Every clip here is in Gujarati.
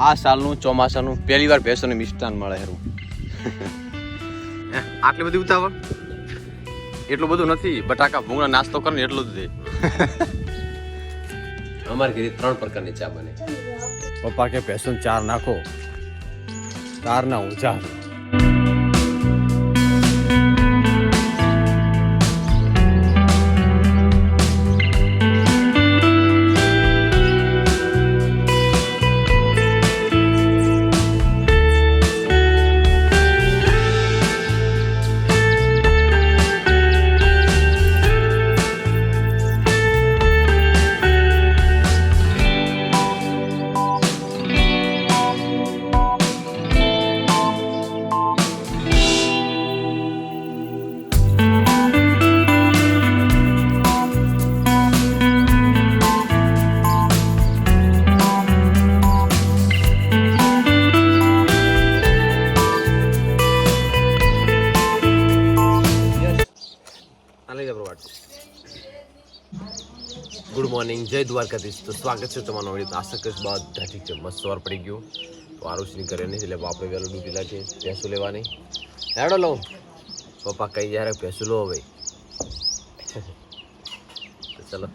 આ સાલનું ચોમાસાનું પહેલી વાર ભેંસોને મિષ્ટાન મળે હેરું. આટલી બધી ઉતાવળ? એટલું બધું નથી બટાકા ભૂંગળા નાસ્તો કરે ને એટલું જ દે. અમારી ઘરે ત્રણ પ્રકારની ચા બને. પપ્પા કે ભેંસો ચાર નાખો ચારના ઊંચા મોર્નિંગ જય દ્વારકાધીશ. તો સ્વાગત છે તમારું વળી આશા કરીશ બધા ઠીક છે. મસ્ત સવાર પડી ગયો. તો આરુષની કરે નહીં, એટલે બાપે વહેલું ડૂબી લાગે ભેંસું લેવાની. હેડો લઉં. પપ્પા કઈ યારે ભેંસું લો હવે. ચલો.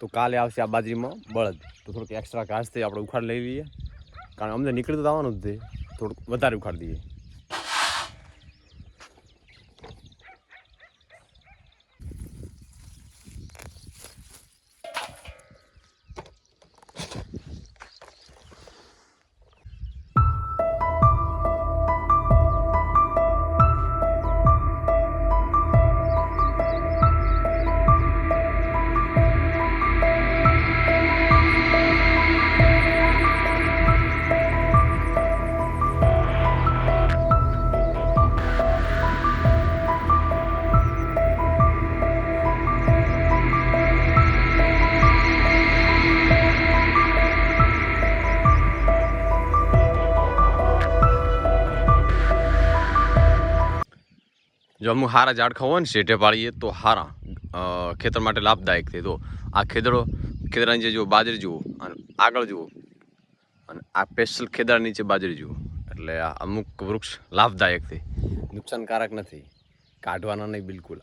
તો કાલે આવશે આ બાજરીમાં બળદ. તો થોડુંક એક્સ્ટ્રા ઘાસથી આપણે ઉખાડ લઈ લઈએ કારણ અમને નીકળી તો આવવાનું જ છે. થોડુંક વધારે ઉખાડ દઈએ. જો અમુક હારા ઝાડ હોય ને શેઠે પાડીએ તો હારા. ખેતર માટે લાભદાયક થાય તો આ ખેતરો ખેતરાની જે જુઓ, બાજરી જુઓ, અને આગળ જુઓ, અને આ સ્પેશિયલ ખેતરા નીચે બાજરી જુઓ. એટલે આ અમુક વૃક્ષ લાભદાયક છે. નુકસાનકારક નથી. કાઢવાના નહીં બિલકુલ.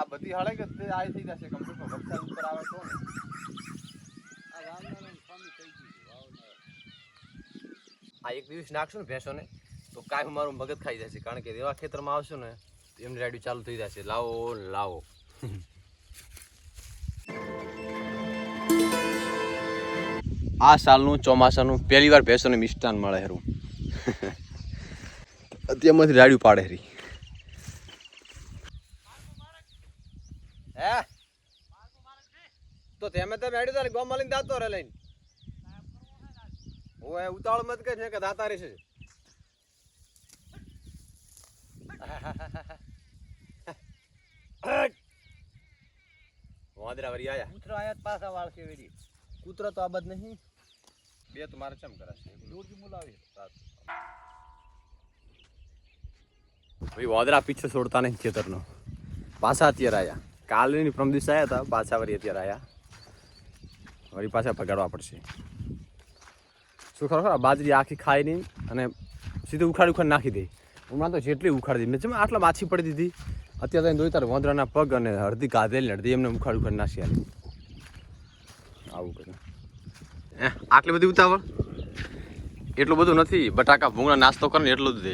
આ બધી હળે કે તે આ થઈ જશે કમ્પ્લીટ વરસાદ ઉપર આવે તો ને. આ એક દિવસ નાખશું ને ભેંસોને તો કાંઈ મારું મગજ ખાઈ જશે. કારણ કે એવા ખેતરમાં આવશો ને તો એમની રાડ્યું ચાલુ થઈ જશે. લાવો લાવો. આ સાલનું ચોમાસાનું પહેલી વાર ભેંસોને મિષ્ટાન મળે હેરું. અત્યારમાંથી રાડ્યું પાડે હરી. હે? તો તેમે તો મેડ્યું તારે ગોમ માલીને દાતો રે લઈને. ઓય ઉતાવળ મત કે છે કે દાતા રહેશે વાંદરા વરી આયા. કૂતરો આયા પાછા વાળશે વેડી કૂતરો તો આબદ નહીં. બે તો મારે ચમ કરાશે? દૂરથી બોલાવી. ભાઈ વાદરા પીછો છોડતા નહીં ખેતરનો. પાછા અત્યારે આયા. કાલે ની પ્રમ દિવસે આવ્યા હતા, પાછા વળી અત્યારે આવ્યા વળી પાછા પગાડવા પડશે. શું ખરો ખરા બાજરી આખી ખાઈ નહીં અને સીધું ઉખાડી ઉખાડ નાખી દે. હમણાં તો જેટલી ઉખાડી દીધી, મેં આટલા માછી પડી દીધી. અત્યારે તો તારે તાર વાંદરાના પગ અને હળદી કાધેલી હળદી એમને ઉખાડી ઉખાડ નાખી આવી આવું કર્યું આટલી બધી ઉતાવળ? એટલું બધું નથી, બટાકા ભૂંગળા નાસ્તો કરે એટલું જ દે.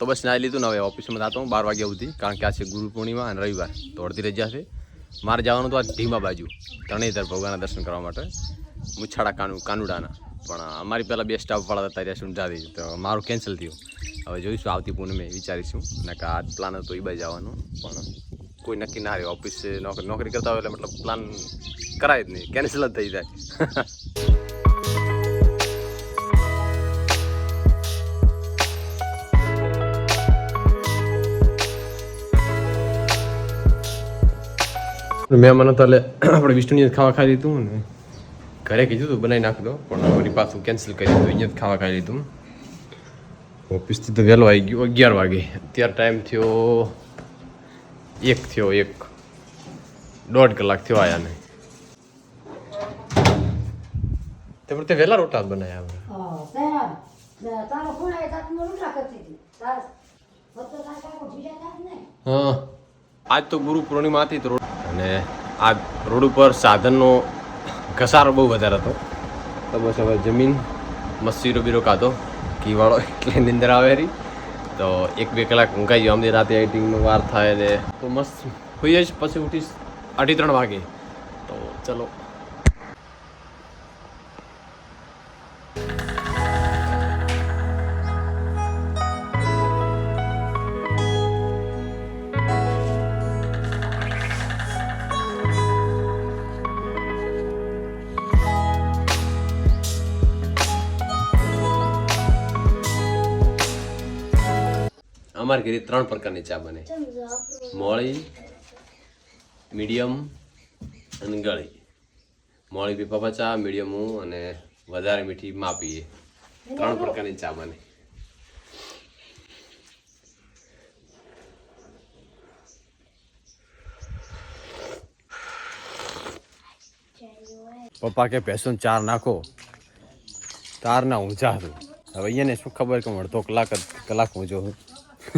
તો બસ ના લીધું ને હવે ઓફિસમાં જતો હું બાર વાગ્યા સુધી, કારણ કે આ છે ગુરુ પૂર્ણિમા અને રવિવાર. તો અડધી રજા છે. મારે જવાનું તો આ ધીમા બાજુ, ત્રણેય ભગવાનના દર્શન કરવા માટે. મુછાડા કાનુ, કાનુડાના. પણ અમારી પહેલાં બે સ્ટાફવાળા હતા ત્યાં સુંધાથી તો મારું કેન્સલ થયું. હવે જોઈશું આવતી પૂનમે, વિચારીશું. ને કે આ પ્લાન હતો એ બાજુ જવાનું. પણ કોઈ નક્કી ના રહ્યું. ઓફિસ નોકરી કરતા હોય એટલે મતલબ પ્લાન કરાય જ નહીં. કેન્સલ જ થઈ જાય. મેં મને તો એટલે આપણે વિષ્ણુની જ ખાવા ખાઈ લીધું ને ઘરે કીધું હતું બનાવી નાખ દો પણ વળી પાછું કેન્સલ કરી દીધું અહીંયા જ ખાવા ખાઈ લીધું. ઓફિસથી તો વહેલો આવી ગયો અગિયાર વાગે. અત્યારે ટાઈમ થયો એક થયો એક. દોઢ કલાક થયો આયા ને. તે પણ તે વહેલા રોટા જ બનાવ્યા હા, રોટલા આજ તો ગુરુ પૂર્ણિમા હતી તો અને આ રોડ ઉપર સાધનનો ઘસારો બહુ વધારે હતો. તો બસ હવે જમીન મસ્સીરો બીરો ખાધો ઘીવાળો એટલે નિંદર આવે રહી તો એક બે કલાક ઊંઘાઈ ગયો. અમદી રાતે એડિટિંગનો વાર થાય ને તો મસ્ત હોઈએ જ પછી ઉઠીશ અઢી ત્રણ વાગે. તો ચલો. અમારી ઘરે ત્રણ પ્રકારની ચા બને. મોળી, મીડિયમ અને ગળી. મોળી બી પપ્પા ચા, મીડિયમ હું અને વધારે મીઠી મા પીએ ત્રણ પ્રકારની ચા બને. પપ્પા કે ભેંસો ચાર નાખો. તાર ના ઊંચા હતું હવે અહીંયા ને શું ખબર કે મળતો કલાક કલાક ઊંચો છું આજ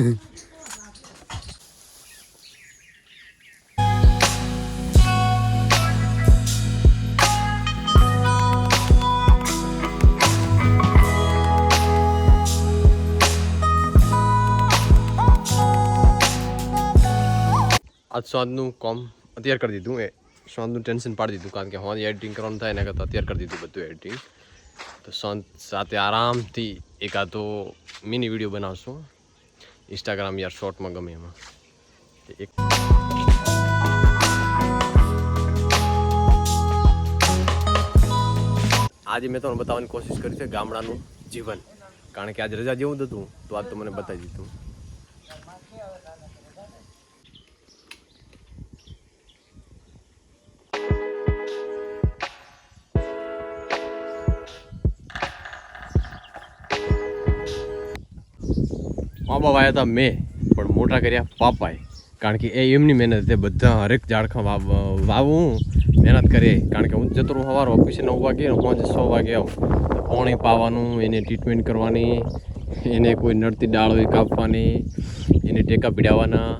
સાંજનું કોમ અત્યારે કરી દીધું, એ સાંજનું ટેન્શન પાડી દીધું, કારણ કે હું એડિટિંગ કરવાનું થાય, એના કરતાં અત્યારે કરી દીધું બધું એડિટિંગ તો સાંજ સાથે આરામથી એકાદો મિની વીડિયો બનાવશું. ઇન્સ્ટાગ્રામ યાર શોર્ટમાં ગમે એમાં એક આજે મેં તમને બતાવવાની કોશિશ કરી છે ગામડાનું જીવન. કારણ કે આજે રજા જેવું હતું. તો આજ તો મને બતાવી દીધું. મા બાપ આવ્યા હતા મેં, પણ મોટા કર્યા પાપાએ. કારણ કે એ એમની મહેનત છે બધા હરેક ઝાડખા વાવ મહેનત કરે. કારણ કે હું જતો રહું સવારે ઓફિસે નવ વાગે પાંચ સો વાગે આવું. તો પાણી પાવાનું, એને ટ્રીટમેન્ટ કરવાની, એને કોઈ નડતી ડાળ હોય કાપવાની, એને ટેકા પીડાવવાના,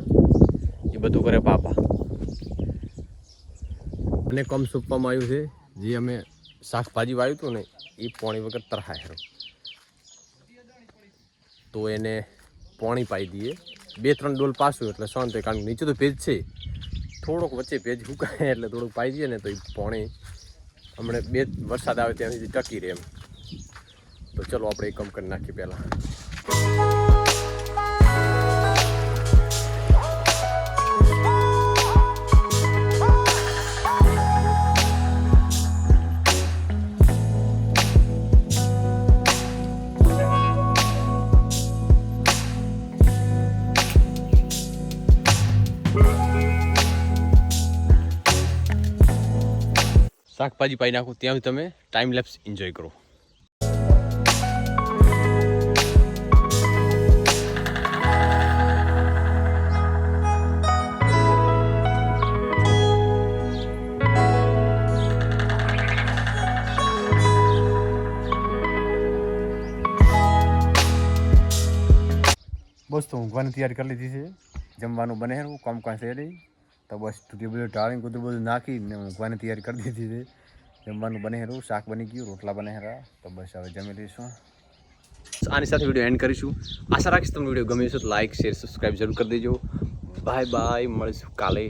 એ બધું કરે પાપા. અને કમ સોંપવામાં આવ્યું છે, જે અમે શાકભાજી વાવ્યું હતું ને, એ પાણી વગર તરહાય તો એને પાણી પાઈ દઈએ. બે, ત્રણ ડોલ પાસું એટલે શાંત હોય કારણ કે નીચે તો ભેજ છે. થોડોક વચ્ચે ભેજ હુકાય, એટલે થોડુંક પાઈ દઈએ ને તો એ પાણી હમણાં બે વરસાદ આવે ત્યાં સુધી ટકી રહે એમ. તો ચલો આપણે એ કમ કરી નાખીએ પહેલાં. શાકભાજી પાઈ નાખું ત્યાં તમે ટાઈમ લેપ્સ એન્જોય કરો. બસ તો ઊંઘવાની તૈયારી કરી લીધી છે. જમવાનું બને છે કામ કાં થઈ નહીં. તો બસ તૂટી બધું ટાળીને કુદરું બધું નાખીને ઊંઘવાની તૈયારી કરી દીધી છે. જમવાનું બને હેરું શાક બની ગયું, રોટલા બને હેરા તો બસ હવે જમી લઈશું. આની સાથે વીડિયો એન્ડ કરીશું. આશા રાખીશ તમને વીડિયો ગમ્યો છે તો લાઇક શેર સબસ્ક્રાઈબ જરૂર કરી દેજો. બાય બાય મળીશું કાલે.